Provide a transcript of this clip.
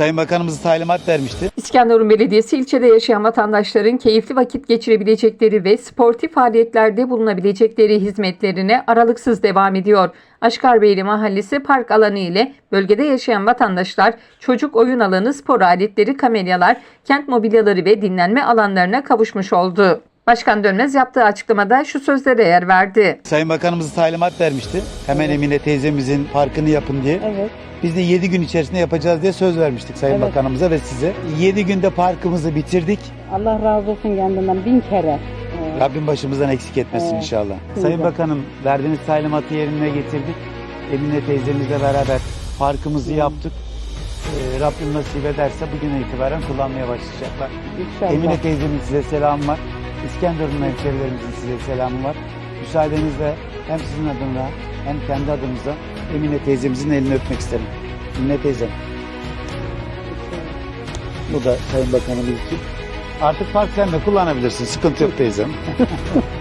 Sayın Bakanımız talimat vermişti. İskenderun Belediyesi ilçede yaşayan vatandaşların keyifli vakit geçirebilecekleri ve sportif faaliyetlerde bulunabilecekleri hizmetlerine aralıksız devam ediyor. Aşkarbeyli Mahallesi park alanı ile bölgede yaşayan vatandaşlar çocuk oyun alanı, spor aletleri, kamelyalar, kent mobilyaları ve dinlenme alanlarına kavuşmuş oldu. Başkan Dönmez yaptığı açıklamada şu sözlere yer verdi. Sayın Bakanımız talimat vermişti. Hemen Emine teyzemizin parkını yapın diye. Evet. Biz de 7 gün içerisinde yapacağız diye söz vermiştik Sayın Evet. Bakanımıza ve size. 7 günde parkımızı bitirdik. Allah razı olsun kendinden bin kere. Ee, Rabbim başımızdan eksik etmesin Evet. inşallah. Güzel. Sayın Bakanım verdiğiniz talimatı yerine getirdik. Emine teyzemizle beraber parkımızı yaptık. Ee, Rabbim nasip ederse bugüne itibaren kullanmaya başlayacaklar. İnşallah. Emine teyzemin size selamı var. İskenderun hemşerilerimizin size selamı var. Müsaadenizle hem sizin adına hem kendi adımıza Emine teyzemizin elini öpmek isterim. Emine teyzem. Bu da Sayın Bakanımız için. Artık park sen de kullanabilirsin. Sıkıntı yok teyzem.